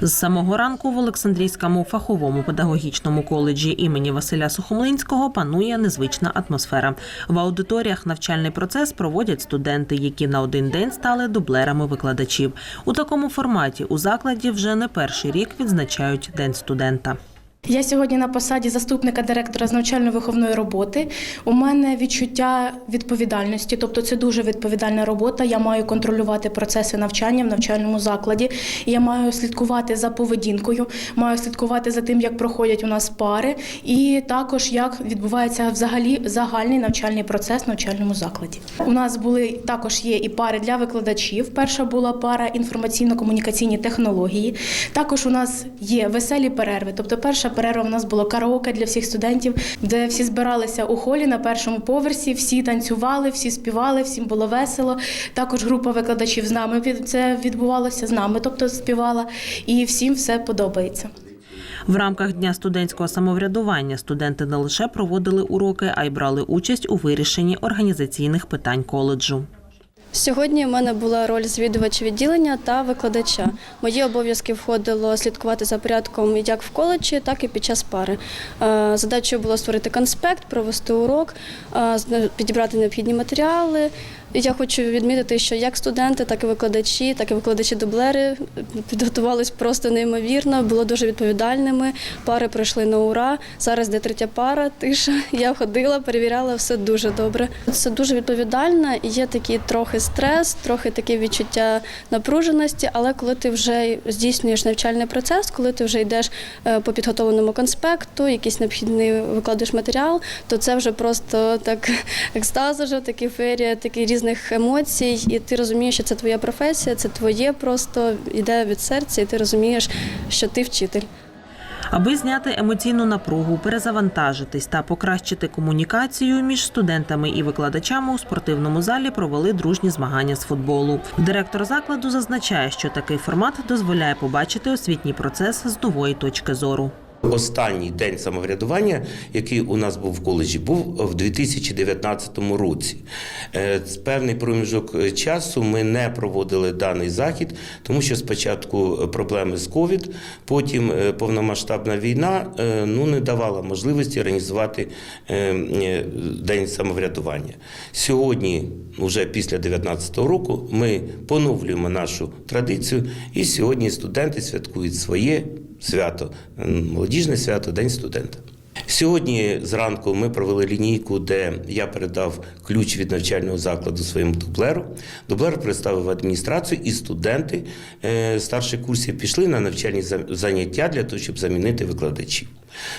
З самого ранку в Олександрійському фаховому педагогічному коледжі імені Василя Сухомлинського панує незвична атмосфера. В аудиторіях навчальний процес проводять студенти, які на один день стали дублерами викладачів. У такому форматі у закладі вже не перший рік відзначають День студента. Я сьогодні на посаді заступника директора з навчально-виховної роботи. У мене відчуття відповідальності, тобто це дуже відповідальна робота. Я маю контролювати процеси навчання в навчальному закладі. Я маю слідкувати за поведінкою, маю слідкувати за тим, як проходять у нас пари, і також як відбувається взагалі загальний навчальний процес в навчальному закладі. У нас були також є і пари для викладачів. Перша була пара інформаційно-комунікаційні технології. Також у нас є веселі перерви. Тобто, перша перерва у нас було караоке для всіх студентів, де всі збиралися у холі на першому поверсі, всі танцювали, всі співали, всім було весело. Також група викладачів з нами це відбувалося з нами, тобто співала, і всім все подобається. В рамках дня студентського самоврядування студенти не лише проводили уроки, а й брали участь у вирішенні організаційних питань коледжу. Сьогодні в мене була роль звідувача відділення та викладача. Мої обов'язки входило слідкувати за порядком як в коледжі, так і під час пари. Е, Задачею було створити конспект, провести урок, е, підібрати необхідні матеріали. Я хочу відмітити, що як студенти, так і викладачі, так і викладачі-дублери підготувались просто неймовірно, було дуже відповідальними. Пари пройшли на ура. Зараз де третя пара, тиша. Я ходила, перевіряла, все дуже добре. Це дуже відповідально. Є такий трохи стрес, трохи таке відчуття напруженості. Але коли ти вже здійснюєш навчальний процес, коли ти вже йдеш е, по підготовленому конспекту, якийсь необхідний викладаєш матеріал, то це вже просто так екстаз, вже такі ферія, такі різних емоцій, і ти розумієш, що це твоя професія, це твоє просто йде від серця, і ти розумієш, що ти вчитель. Аби зняти емоційну напругу, перезавантажитись та покращити комунікацію між студентами і викладачами у спортивному залі провели дружні змагання з футболу. Директор закладу зазначає, що такий формат дозволяє побачити освітній процес з нової точки зору. Останній день самоврядування, який у нас був в коледжі, був в 2019 році. Е, З певний проміжок е, часу ми не проводили даний захід, тому що спочатку проблеми з ковід, потім е, повномасштабна війна е, ну, не давала можливості організувати е, е, день самоврядування. Сьогодні, вже після 2019 року, ми поновлюємо нашу традицію, і сьогодні студенти святкують своє свято, молодіжне свято, День студента. Сьогодні зранку ми провели лінійку, де я передав ключ від навчального закладу своєму дублеру. Дублер представив адміністрацію, і студенти е, старших курсів пішли на навчальні за- заняття для того, щоб замінити викладачів.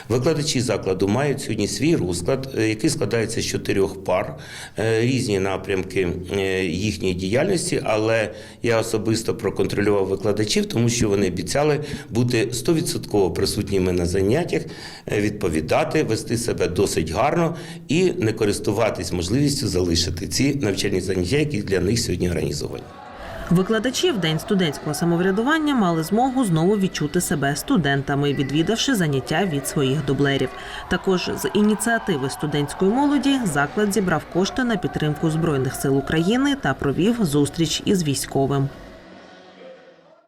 Викладачі закладу мають сьогодні свій розклад, е, який складається з чотирьох пар, е, різні напрямки е, їхньої діяльності, але я особисто проконтролював викладачів, тому що вони обіцяли бути 100% присутніми на заняттях, відповідати, вести себе досить гарно і не користуватись можливістю залишити ці навчальні заняття, які для них сьогодні організовані. Викладачі в день студентського самоврядування мали змогу знову відчути себе студентами, відвідавши заняття від своїх дублерів. Також з ініціативи студентської молоді заклад зібрав кошти на підтримку збройних сил України та провів зустріч із військовим.